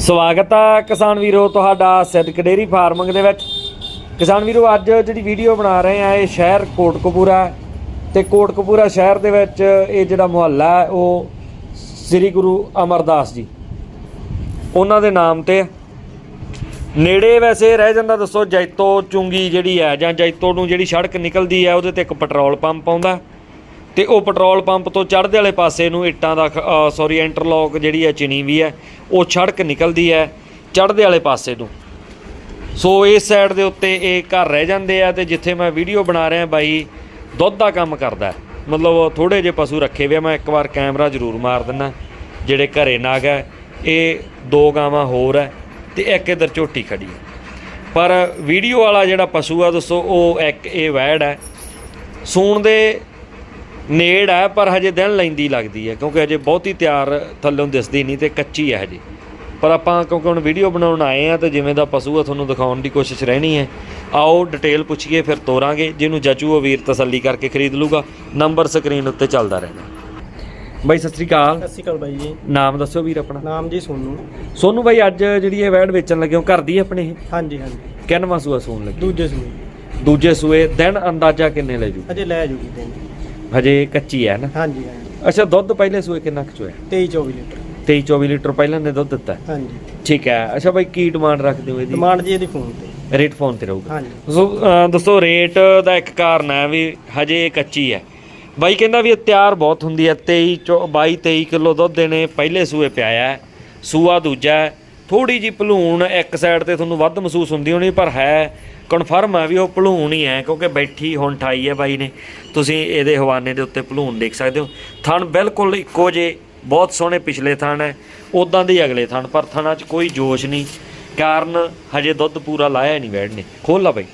ਸਵਾਗਤ ਹੈ ਕਿਸਾਨ ਵੀਰੋ ਤੁਹਾਡਾ ਸਿੱਧਕ ਡੇਰੀ ਫਾਰਮਿੰਗ ਦੇ ਵਿੱਚ। ਕਿਸਾਨ ਵੀਰੋ, ਅੱਜ ਜਿਹੜੀ ਵੀਡੀਓ ਬਣਾ ਰਹੇ ਆ, ਇਹ ਸ਼ਹਿਰ ਕੋਟਕਪੂਰਾ ਹੈ ਤੇ ਕੋਟਕਪੂਰਾ ਸ਼ਹਿਰ ਦੇ ਵਿੱਚ ਇਹ ਜਿਹੜਾ ਮੁਹੱਲਾ ਹੈ, ਉਹ ਸ੍ਰੀ ਗੁਰੂ ਅਮਰਦਾਸ ਜੀ। ਉਹਨਾਂ ਦੇ ਨਾਮ ਤੇ ਨੇੜੇ ਵੈਸੇ ਰਹਿ ਜਾਂਦਾ, ਦੱਸੋ, ਜੈਤੋ ਚੁੰਗੀ ਜਿਹੜੀ ਹੈ ਜਾਂ ਜੈਤੋ ਨੂੰ ਜਿਹੜੀ ਸੜਕ ਨਿਕਲਦੀ ਹੈ, ਉਹਦੇ ਤੇ ਇੱਕ ਪੈਟਰੋਲ ਪੰਪ ਆਉਂਦਾ। ਤੇ ਉਹ ਪੈਟਰੋਲ ਪੰਪ ਤੋਂ ਚੜ੍ਹਦੇ ਵਾਲੇ ਪਾਸੇ ਨੂੰ ਇੱਟਾਂ ਦਾ ਸੌਰੀ ਇੰਟਰਲੌਕ ਜਿਹੜੀ ਹੈ, ਚਿਣੀ ਵੀ ਹੈ। ਉਹ ਸੜਕ ਨਿਕਲਦੀ ਹੈ ਚੜ੍ਹਦੇ ਵਾਲੇ ਪਾਸੇ ਨੂੰ ਸੋ ਇਸ ਸਾਈਡ ਦੇ ਉੱਤੇ ਇਹ ਘਰ ਰਹਿ ਜਾਂਦੇ ਆ ਤੇ ਜਿੱਥੇ ਮੈਂ ਵੀਡੀਓ ਬਣਾ ਰਿਹਾ ਬਾਈ ਦੁੱਧ ਦਾ ਕੰਮ ਕਰਦਾ ਮਤਲਬ ਥੋੜੇ ਜਿਹੇ ਪਸ਼ੂ ਰੱਖੇ ਵੇ ਆ, ਮੈਂ ਇੱਕ ਵਾਰ ਕੈਮਰਾ ਜ਼ਰੂਰ ਮਾਰ ਦਿੰਦਾ ਜਿਹੜੇ ਘਰੇ ਨਾਗ ਹੈ ਇਹ ਦੋ ਗਾਵਾਂ ਹੋਰ ਹੈ ਤੇ ਇੱਕ ਇਧਰ ਝੋਟੀ ਖੜੀ ਹੈ। ਪਰ ਵੀਡੀਓ ਵਾਲਾ ਜਿਹੜਾ ਪਸ਼ੂ ਆ ਦੋਸਤੋ ਉਹ ਇੱਕ ਇਹ ਵੈੜ ਹੈ। ਸੂਣ ਦੇ ਨੇੜ ਹੈ ਪਰ ਹਜੇ ਦਿਨ ਲੈਂਦੀ ਲੱਗਦੀ ਹੈ ਕਿਉਂਕਿ ਹਜੇ ਬਹੁਤੀ ਤਿਆਰ ਥੱਲੋਂ ਦਿਸਦੀ ਨਹੀਂ ਤੇ ਕੱਚੀ ਹੈ ਹਜੇ। ਪਰ ਆਪਾਂ ਕਿਉਂਕਿ ਹੁਣ ਵੀਡੀਓ ਬਣਾਉਣ ਆਏ ਆ ਤੇ ਜਿਵੇਂ ਦਾ ਪਸ਼ੂ ਆ ਤੁਹਾਨੂੰ ਦਿਖਾਉਣ ਦੀ ਕੋਸ਼ਿਸ਼ ਰਹਿਣੀ ਹੈ। ਆਓ ਡਿਟੇਲ ਪੁੱਛੀਏ ਫਿਰ ਤੋਰਾਂਗੇ ਜਿਹਨੂੰ ਜਚੂ ਉਹ ਵੀਰ ਤਸੱਲੀ ਕਰਕੇ ਖਰੀਦ ਲੂਗਾ। ਨੰਬਰ ਸਕਰੀਨ ਉੱਤੇ ਚੱਲਦਾ ਰਹਿਣਾ। ਬਾਈ ਸਤਿ ਸ੍ਰੀ ਅਕਾਲ। ਸਤਿ ਸ਼੍ਰੀ ਅਕਾਲ ਬਾਈ ਜੀ। ਨਾਮ ਦੱਸੋ ਵੀਰ ਆਪਣਾ। ਨਾਮ ਜੀ ਸੋਨੂ। ਸੋਨੂੰ ਬਾਈ ਅੱਜ ਜਿਹੜੀ ਇਹ ਵੈੜ ਵੇਚਣ ਲੱਗੇ ਹੋ ਘਰ ਦੀ ਆਪਣੇ ਇਹ? ਹਾਂਜੀ ਹਾਂਜੀ। ਕਿੰਨਵਾਂ ਸੂਆ ਸੂਣ ਲੱਗੀ? ਦੂਜੇ ਸੂਏ। ਦੂਜੇ ਸੂਏ ਦਿਨ ਅੰਦਾਜ਼ਾ ਕਿੰਨੇ ਲੈ ਜੂ? ਅਜੇ ਲੈ ਜੂਗੀ ਦਿਨ। ਹਜੇ ਕੱਚੀ ਹੈ ਨਾ? ਹਾਂਜੀ ਹਾਂਜੀ। ਅੱਛਾ ਦੁੱਧ ਪਹਿਲੇ ਸੂਏ ਕਿੰਨਾ ਕੁ ਚੋਇਆ? 23 24 ਲੀਟਰ। 23 24 ਲੀਟਰ ਪਹਿਲਾਂ ਨੇ ਦੁੱਧ ਦਿੱਤਾ? ਹੈ। ਹਾਂਜੀ। ਠੀਕ ਹੈ। ਅੱਛਾ ਬਾਈ ਕੀ ਡਿਮਾਂਡ ਰੱਖਦੇ ਹੋ ਇਹਦੀ? ਡਿਮਾਂਡ ਜੀ ਇਹਦੀ ਫੋਨ ਤੇ। ਰੇਟ ਫੋਨ ਤੇ ਰਹੂਗਾ। ਹਾਂਜੀ। ਸੋ ਅਹ, ਦੋਸਤੋ ਰੇਟ ਦਾ ਇੱਕ ਕਾਰਨ ਹੈ ਵੀ ਹਜੇ ਇਹ ਕੱਚੀ ਹੈ। ਬਾਈ ਕਹਿੰਦਾ ਵੀ ਇਹ ਤਿਆਰ ਬਹੁਤ ਹੁੰਦੀ ਹੈ। 23 ਚੋ 22 23 ਕਿਲੋ ਦੁੱਧ ਦੇਣੇ ਪਹਿਲੇ ਸੂਏ ਪਿਆਇਆ ਹੈ। ਸੂਆ ਦੂਜਾ ਥੋੜੀ ਜੀ ਭਲੂਣ ਇੱਕ ਸਾਈਡ ਤੇ ਤੁਹਾਨੂੰ ਵੱਧ ਮਹਿਸੂਸ ਹੁੰਦੀ ਹੋਣੀ ਪਰ ਹੈ ਕਨਫਰਮ ਹੈ ਵੀ ਉਹ ਭਲੂਣ ਹੀ ਹੈ ਕਿਉਂਕਿ ਬੈਠੀ ਹੁਣ ਠਾਈ ਹੈ ਬਾਈ ਨੇ। ਤੁਸੀਂ ਇਹਦੇ ਹਵਾਨੇ ਦੇ ਉੱਤੇ ਭਲੂਣ ਦੇਖ ਸਕਦੇ ਹੋ। ਥਣ ਬਿਲਕੁਲ ਇੱਕੋ ਜੇ, ਬਹੁਤ ਸੋਹਣੇ ਪਿਛਲੇ ਥਣ ਹੈ ਉਦਾਂ ਦੇ ਅਗਲੇ ਥਣ, ਪਰ ਥਣਾਂ 'ਚ ਕੋਈ ਜੋਸ਼ ਨਹੀਂ। ਕਾਰਨ ਹਜੇ ਦੁੱਧ ਪੂਰਾ ਲਾਇਆ ਨਹੀਂ ਵੈੜ ਨੇ। ਖੋਲ ਲਾ ਬਾਈ।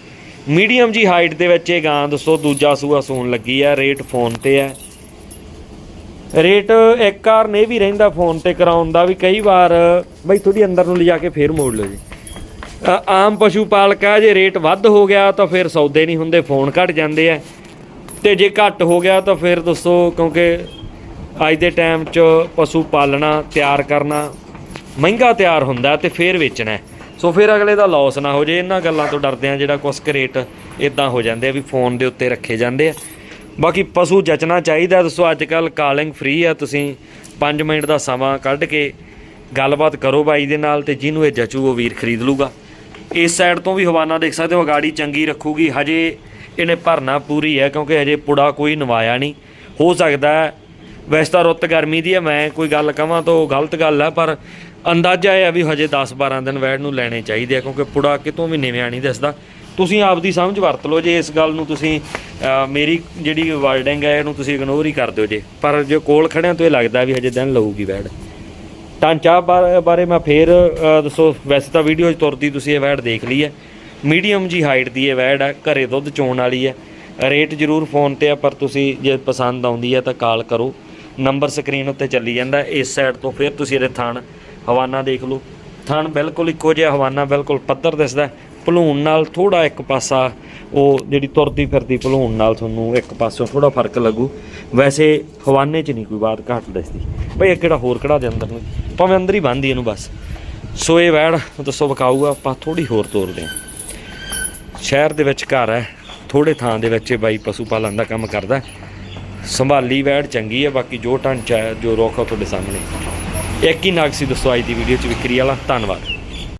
ਮੀਡੀਅਮ ਜੀ ਹਾਈਟ ਦੇ ਵਿੱਚ ਇਹ ਗਾਂ ਦੱਸੋ, ਦੂਜਾ ਸੂਆ ਸੂਣ ਲੱਗੀ ਆ, ਰੇਟ ਫੋਨ ਤੇ ਹੈ ਰੇਟ ਇੱਕ ਕਾਰਨ ਇਹ ਵੀ ਰਹਿੰਦਾ ਫੋਨ ਤੇ ਕਰਾਉਣ ਦਾ ਵੀ ਕਈ ਵਾਰ, ਬਈ ਥੋੜੀ ਅੰਦਰ ਨੂੰ ਲਿਜਾ ਕੇ ਫੇਰ ਮੋੜ ਲਓ ਜੀ। ਆਮ ਪਸ਼ੂ ਪਾਲਕ ਆ ਜੇ ਰੇਟ ਵੱਧ ਹੋ ਗਿਆ ਤਾਂ ਫਿਰ ਸੌਦੇ ਨਹੀਂ ਹੁੰਦੇ, ਫੋਨ ਘਟ ਜਾਂਦੇ ਆ। ਤੇ ਜੇ ਘੱਟ ਹੋ ਗਿਆ ਤਾਂ ਫਿਰ ਦੱਸੋ, ਕਿਉਂਕਿ ਅੱਜ ਦੇ ਟਾਈਮ 'ਚ ਪਸ਼ੂ ਪਾਲਣਾ, ਤਿਆਰ ਕਰਨਾ ਮਹਿੰਗਾ ਤਿਆਰ ਹੁੰਦਾ ਤੇ ਫਿਰ ਵੇਚਣਾ। ਸੋ ਫਿਰ ਅਗਲੇ ਦਾ ਲਾਸ ਨਾ ਹੋ ਜੇ, ਇਹਨਾਂ ਗੱਲਾਂ ਤੋਂ ਡਰਦੇ ਆ ਜਿਹੜਾ ਕੁਛ ਕੁ ਰੇਟ ਇਦਾਂ ਹੋ ਜਾਂਦੇ ਆ ਵੀ ਫੋਨ ਦੇ ਉੱਤੇ ਰੱਖੇ ਜਾਂਦੇ ਆ। ਬਾਕੀ ਪਸ਼ੂ ਜਚਣਾ ਚਾਹੀਦਾ, ਦੱਸੋ ਅੱਜ ਕੱਲ ਕਾਲਿੰਗ ਫ੍ਰੀ ਆ, ਤੁਸੀਂ 5 ਮਿੰਟ ਦਾ ਸਮਾਂ ਕੱਢ ਕੇ ਗੱਲਬਾਤ ਕਰੋ ਬਾਈ ਦੇ ਨਾਲ ਤੇ ਜਿਹਨੂੰ ਇਹ ਜਚੂ ਉਹ ਵੀਰ ਖਰੀਦ ਲੂਗਾ। ਇਸ ਸਾਈਡ ਤੋਂ ਵੀ ਹਵਾਨਾ ਦੇਖ ਸਕਦੇ ਹੋ, ਗਾੜੀ ਚੰਗੀ ਰੱਖੂਗੀ। ਹਜੇ ਇਹਨੇ ਭਰਨਾ ਪੂਰੀ ਹੈ, ਕਿਉਂਕਿ ਹਜੇ ਪੁੜਾ ਕੋਈ ਨਵਾਇਆ ਨਹੀਂ। ਹੋ ਸਕਦਾ ਵੈਸੇ ਤਾਂ ਰੁੱਤ ਗਰਮੀ ਦੀ ਹੈ, ਮੈਂ ਕੋਈ ਗੱਲ ਕਹਾਂ ਤਾਂ ਉਹ ਗਲਤ ਗੱਲ ਹੈ, ਪਰ ਅੰਦਾਜ਼ਾ ਇਹ ਹੈ ਵੀ ਹਜੇ 10-12 ਦਿਨ ਵੈੜ ਨੂੰ ਲੈਣੇ ਚਾਹੀਦੇ ਆ, ਕਿਉਂਕਿ ਪੁੜਾ ਕਿਤੋਂ ਵੀ ਨਿਵਿਆ ਨਹੀਂ ਦਿਸਦਾ। ਤੁਸੀਂ ਆਪਦੀ ਸਮਝ ਵਰਤ ਲਓ ਜੇ ਇਸ ਗੱਲ ਨੂੰ ਤੁਸੀਂ ਮੇਰੀ ਜਿਹੜੀ ਵਰਡਿੰਗ ਹੈ, ਇਹਨੂੰ ਤੁਸੀਂ ਇਗਨੋਰ ਹੀ ਕਰ ਦਿਓ ਜੇ। ਪਰ ਜੇ ਕੋਲ ਖੜਿਆਂ ਤੋਂ ਇਹ ਲੱਗਦਾ ਵੀ ਹਜੇ ਦਿਨ ਲਊਗੀ ਵੈੜ। ਢਾਂਚਾ ਬਾਰੇ ਬਾਰੇ ਮੈਂ ਫੇਰ ਅ, ਦੱਸੋ ਵੈਸੇ ਤਾਂ ਵੀਡੀਓ 'ਚ ਤੁਰਦੀ ਤੁਸੀਂ ਇਹ ਵੈੜ ਦੇਖ ਲਈ ਹੈ। ਮੀਡੀਅਮ ਜੀ ਹਾਈਟ ਦੀ ਇਹ ਵੈੜ ਹੈ ਘਰੇ ਦੁੱਧ ਚੋਣ ਵਾਲੀ ਹੈ। ਰੇਟ ਜ਼ਰੂਰ ਫੋਨ ਤੇ ਆ ਪਰ ਤੁਸੀਂ ਜੇ ਪਸੰਦ ਆਉਂਦੀ ਹੈ ਤਾਂ ਕਾਲ ਕਰੋ। ਨੰਬਰ ਸਕਰੀਨ ਉੱਤੇ ਚੱਲੀ ਜਾਂਦਾ ਇਸ ਸਾਈਡ ਤੋਂ ਫਿਰ ਤੁਸੀਂ ਇਹਦੇ ਥਣ ਹਵਾਨਾ ਦੇਖ ਲਓ। ਥਣ ਬਿਲਕੁਲ ਇੱਕੋ ਜਿਹਾ ਹਵਾਨਾ, ਬਿਲਕੁਲ ਪੱਧਰ ਦਿਸਦਾ ਭਲੂਣ ਨਾਲ ਥੋੜਾ ਇੱਕ ਪਾਸਾ ਉਹ ਜਿਹੜੀ ਤੁਰਦੀ ਫਿਰਦੀ ਭਲੂਣ ਨਾਲ ਤੁਹਾਨੂੰ ਇੱਕ ਪਾਸੋਂ ਥੋੜਾ ਫ਼ਰਕ ਲੱਗੂ। ਵੈਸੇ ਹਵਾਨੇ 'ਚ ਨਹੀਂ ਕੋਈ ਬਾਤ ਘੱਟ ਦਿਸਦੀ। ਭਈ ਇਹ ਕਿਹੜਾ ਹੋਰ ਕਿਹੜਾ ਦੇ ਅੰਦਰ ਨੂੰ? ਭਾਵੇਂ ਅੰਦਰ ਹੀ ਬੰਦੀ ਇਹਨੂੰ ਬਸ। ਸੋ ਇਹ ਵੈੜ ਦੱਸੋ ਵਿਕਾਊਗਾ ਆਪਾਂ ਥੋੜੀ ਹੋਰ ਤੋਰਦੇ ਹਾਂ। ਸ਼ਹਿਰ ਦੇ ਵਿੱਚ ਘਰ ਹੈ ਥੋੜੇ ਥਾਂ ਦੇ ਵਿੱਚ ਇਹ ਬਾਈ ਪਸ਼ੂ ਪਾਲਣ ਦਾ ਕੰਮ ਕਰਦਾ ਸੰਭਾਲੀ ਵੈੜ ਚੰਗੀ ਹੈ, ਬਾਕੀ ਜੋ ਢਾਂਚਾ ਹੈ, ਜੋ ਰੋਖ ਤੁਹਾਡੇ ਸਾਹਮਣੇ। ਇੱਕ ਹੀ ਨਾਗ ਸੀ ਦੋਸਤੋ ਅੱਜ ਦੀ ਵੀਡੀਓ ਚ ਵਿਕਰੀ ਵਾਲਾ। ਧੰਨਵਾਦ।